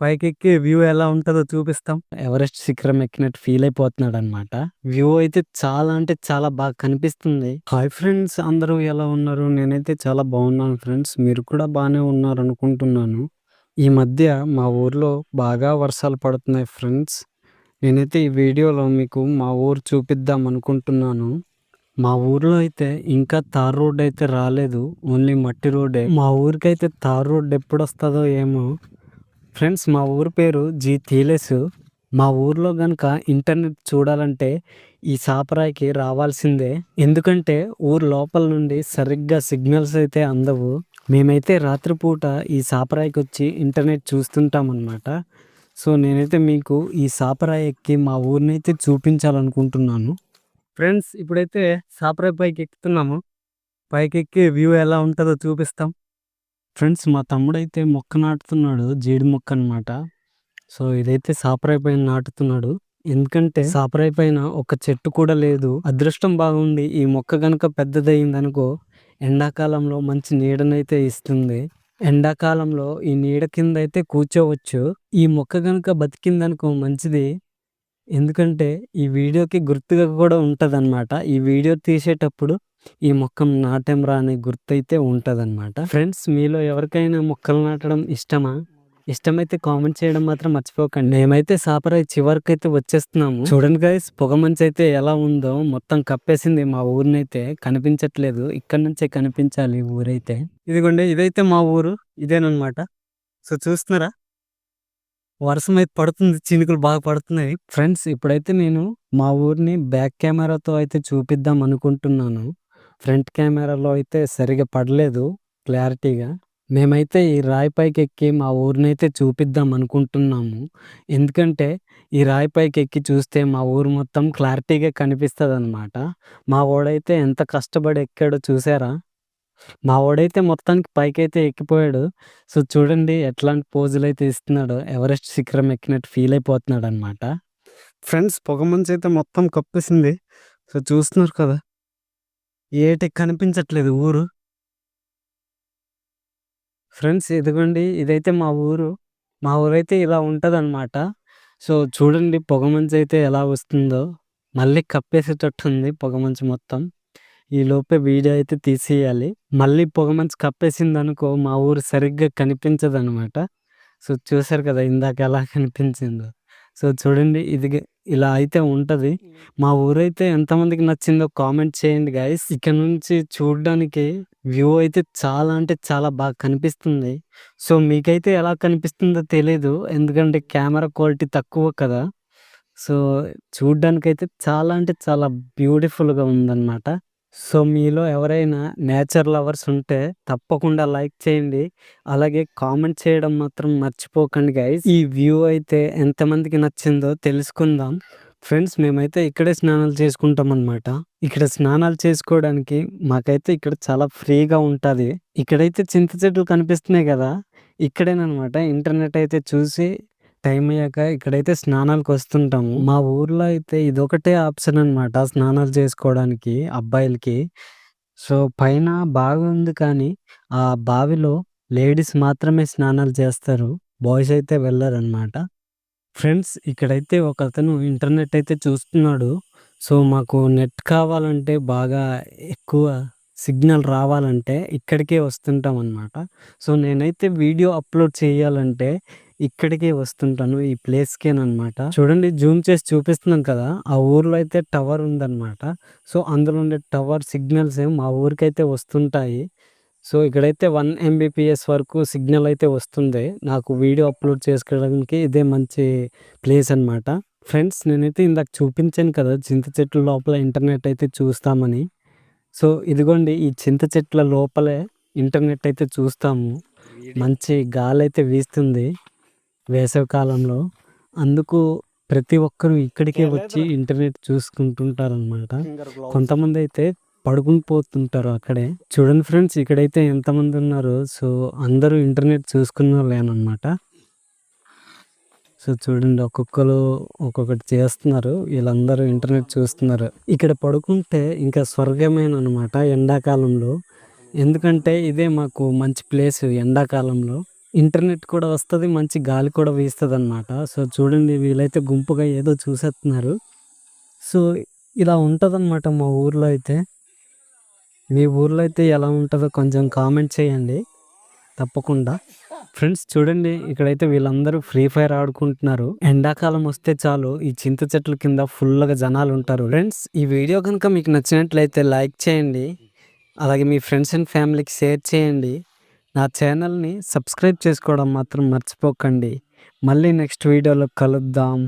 పైకెక్కి వ్యూ ఎలా ఉంటుందో చూపిస్తాం. ఎవరెస్ట్ శిఖరం ఎక్కినట్టు ఫీల్ అయిపోతున్నాడనమాట. వ్యూ అయితే చాలా అంటే చాలా బాగా కనిపిస్తుంది. హాయ్ ఫ్రెండ్స్ అందరూ ఎలా ఉన్నారు? నేనైతే చాలా బాగున్నాను ఫ్రెండ్స్. మీరు కూడా బానే ఉన్నారనుకుంటున్నాను. ఈ మధ్య మా ఊర్లో బాగా వర్షాలు పడుతున్నాయి ఫ్రెండ్స్. నేనైతే ఈ వీడియోలో మీకు మా ఊరు చూపిద్దాం అనుకుంటున్నాను. మా ఊర్లో అయితే ఇంకా తార్ రోడ్ అయితే రాలేదు. ఓన్లీ మట్టి రోడ్డే. మా ఊరికైతే తార్ రోడ్ ఎప్పుడొస్తదో ఏమో! ఫ్రెండ్స్ మా ఊరు పేరు జి తీలేసు. మా ఊర్లో కనుక ఇంటర్నెట్ చూడాలంటే ఈ సాపరాయికి రావాల్సిందే. ఎందుకంటే ఊరు లోపల నుండి సరిగ్గా సిగ్నల్స్ అయితే అందవు. మేమైతే రాత్రిపూట ఈ సాపరాయికొచ్చి ఇంటర్నెట్ చూస్తుంటామన్నమాట సో నేనైతే మీకు ఈ సాపరాయి ఎక్కి మా ఊరినైతే చూపించాలనుకుంటున్నాను. ఫ్రెండ్స్ ఇప్పుడైతే సాపరాయి పైకి ఎక్కుతున్నాము. పైకెక్కి వ్యూ ఎలా ఉంటుందో చూపిస్తాం. ఫ్రెండ్స్ మా తమ్ముడైతే మొక్క నాటుతున్నాడు. జీడి మొక్క అనమాట. సో ఇదైతే సాపరాయి పైన నాటుతున్నాడు. ఎందుకంటే సాపరాయి పైన ఒక చెట్టు కూడా లేదు. అదృష్టం బాగుండి ఈ మొక్క గనుక పెద్దదయిందనుకో ఎండాకాలంలో మంచి నీడనైతే ఇస్తుంది. ఎండాకాలంలో ఈ నీడ కింద అయితే కూర్చోవచ్చు. ఈ మొక్క కనుక బతికిందనుకో మంచిది. ఎందుకంటే ఈ వీడియోకి గుర్తుగా కూడా ఉంటదనమాట. ఈ వీడియో తీసేటప్పుడు ఈ మొక్క నాటెంరా అనే గుర్తైతే ఉంటుందన్నమాట ఫ్రెండ్స్ మీలో ఎవరికైనా మొక్కలు నాటడం ఇష్టమా? ఇష్టమైతే కామెంట్ చేయడం మాత్రం మర్చిపోకండి. మేమైతే సాపరాయి అయితే వచ్చేస్తున్నాము. చూడండి గైస్ పొగమంచు అయితే ఎలా ఉందో మొత్తం కప్పేసింది మా ఊరినైతే కనిపించట్లేదు. ఇక్కడ నుంచే కనిపించాలి ఊరైతే. ఇదిగోండి ఇదైతే మా ఊరు. ఇదేనమాట సో చూస్తున్నారా? వర్షం అయితే పడుతుంది. చినుకులు బాగా పడుతున్నాయి. ఫ్రెండ్స్ ఇప్పుడైతే నేను మా ఊరిని బ్యాక్ కెమెరాతో అయితే చూపిద్దాం అనుకుంటున్నాను. ఫ్రంట్ కెమెరాలో అయితే సరిగా పడలేదు క్లారిటీగా. మేమైతే ఈ రాయి పైకి ఎక్కి మా ఊరినైతే చూపిద్దాం అనుకుంటున్నాము. ఎందుకంటే ఈ రాయి పైకి ఎక్కి చూస్తే మా ఊరు మొత్తం క్లారిటీగా కనిపిస్తుంది అనమాట మా వాడైతే ఎంత కష్టపడి ఎక్కాడో చూసారా? మా వాడైతే మొత్తానికి పైకైతే ఎక్కిపోయాడు. సో చూడండి ఎట్లాంటి పోజులు అయితే ఇస్తున్నాడో ఎవరెస్ట్ శిఖరం ఎక్కినట్టు ఫీల్ అయిపోతున్నాడనమాట. ఫ్రెండ్స్ పొగమంచు అయితే మొత్తం కప్పేసింది. సో చూస్తున్నారు కదా! ఏటి కనిపించట్లేదు ఊరు. ఫ్రెండ్స్ ఇదిగోండి ఇదైతే మా ఊరు. మా ఊరైతే ఇలా ఉంటదనమాట. సో చూడండి పొగమంచు అయితే ఎలా వస్తుందో. మళ్ళీ కప్పేసేటట్టుంది పొగమంచు మొత్తం. ఈలోపే వీడియో అయితే తీసేయాలి. మళ్ళీ పొగమంచు కప్పేసిందనుకో మా ఊరు సరిగ్గా కనిపించదనమాట. సో చూసారు కదా ఇందాక ఎలా కనిపించిందో. సో చూడండి ఇది ఇలా అయితే ఉంటది. మా ఊరైతే ఎంతమందికి నచ్చిందో కామెంట్ చేయండి గైస్. ఇక్కడ నుంచి చూడ్డానికి వ్యూ అయితే చాలా అంటే చాలా బాగా కనిపిస్తుంది. సో మీకైతే ఎలా కనిపిస్తుందో తెలీదు. ఎందుకంటే కెమెరా క్వాలిటీ తక్కువ కదా! సో చూడ్డానికైతే చాలా అంటే చాలా బ్యూటిఫుల్‌గా ఉందనమాట. సో మీలో ఎవరైనా నేచర్ లవర్స్ ఉంటే తప్పకుండా లైక్ చేయండి. అలాగే కామెంట్ చేయడం మాత్రం మర్చిపోకండి గైస్. ఈ వ్యూ అయితే ఎంతమందికి నచ్చిందో తెలుసుకుందాం. ఫ్రెండ్స్ మేమైతే ఇక్కడే స్నానాలు చేసుకుంటాం అనమాట ఇక్కడ స్నానాలు చేసుకోవడానికి మాకైతే ఇక్కడ చాలా ఫ్రీగా ఉంటుంది ఇక్కడైతే చింత చెట్లు కనిపిస్తున్నాయి కదా! ఇక్కడేనమాట ఇంటర్నెట్ అయితే చూసి టైం అయ్యాక ఇక్కడైతే స్నానాలకు వస్తుంటాము. మా ఊర్లో అయితే ఇదొకటే ఆప్షన్ అనమాట స్నానాలు చేసుకోవడానికి అబ్బాయిలకి. సో పైన బావి ఉంది కానీ ఆ బావిలో లేడీస్ మాత్రమే స్నానాలు చేస్తారు. బాయ్స్ అయితే వెళ్ళరనమాట. ఫ్రెండ్స్ ఇక్కడైతే ఒకతను ఇంటర్నెట్ అయితే చూస్తున్నాడు. సో మాకు నెట్ కావాలంటే బాగా ఎక్కువ సిగ్నల్ రావాలంటే ఇక్కడికే వస్తుంటామనమాట. సో నేనైతే వీడియో అప్లోడ్ చేయాలంటే ఇక్కడికే వస్తుంటాను. ఈ ప్లేస్‌కేననమాట. చూడండి జూమ్ చేసి చూపిస్తున్నాను కదా! ఆ ఊర్లో అయితే టవర్ ఉందనమాట. సో అందులో ఉండే టవర్ సిగ్నల్స్ మా ఊరికైతే వస్తుంటాయి. సో ఇక్కడైతే 1 ఎంబీపీఎస్ వరకు సిగ్నల్ అయితే వస్తుంది. నాకు వీడియో అప్లోడ్ చేసుకోవడానికి ఇదే మంచి ప్లేస్ అనమాట. ఫ్రెండ్స్ నేనైతే ఇందాక చూపించాను కదా! చింత చెట్ల లోపల ఇంటర్నెట్ అయితే చూస్తామని. సో ఇదిగోండి ఈ చింత చెట్ల లోపలే ఇంటర్నెట్ అయితే చూస్తాము. మంచి గాలైతే వీస్తుంది వేసవి కాలంలో. అందుకు ప్రతి ఒక్కరు ఇక్కడికే వచ్చి ఇంటర్నెట్ చూసుకుంటుంటారనమాట. కొంతమందైతే పడుకుని పోతుంటారు అక్కడే. చూడండి ఫ్రెండ్స్ ఇక్కడైతే ఎంతమంది ఉన్నారో సో అందరూ ఇంటర్నెట్ చూసుకున్నోళ్ళేననమాట. సో చూడండి ఒక్కొక్కరు ఒక్కొక్కటి చేస్తున్నారు. వీళ్ళందరూ ఇంటర్నెట్ చూస్తున్నారు. ఇక్కడ పడుకుంటే ఇంకా స్వర్గమేననమాట ఎండాకాలంలో. ఎందుకంటే ఇదే మాకు మంచి ప్లేస్ ఎండాకాలంలో. ఇంటర్నెట్ కూడా వస్తుంది మంచి గాలి కూడా వీస్తుంది అన్నమాట సో, చూడండి వీళ్ళైతే గుంపుగా ఏదో చూసేస్తున్నారు సో, ఇలా ఉంటదనమాట మా ఊర్లో అయితే. మీ ఊర్లో అయితే ఎలా ఉంటుందో కొంచెం కామెంట్ చేయండి. తప్పకుండా. ఫ్రెండ్స్ చూడండి ఇక్కడైతే వీళ్ళందరూ ఫ్రీ ఫైర్ ఆడుకుంటున్నారు. ఎండాకాలం వస్తే చాలు ఈ చింత చెట్ల కింద ఫుల్‌గా జనాలు ఉంటారు ఫ్రెండ్స్ ఈ వీడియో కనుక మీకు నచ్చినట్లయితే లైక్ చేయండి. అలాగే మీ ఫ్రెండ్స్ అండ్ ఫ్యామిలీకి షేర్ చేయండి. నా ఛానల్‌ని సబ్స్క్రైబ్ చేసుకోవడం మాత్రం మర్చిపోకండి. మళ్ళీ నెక్స్ట్ వీడియోలో కలుద్దాం.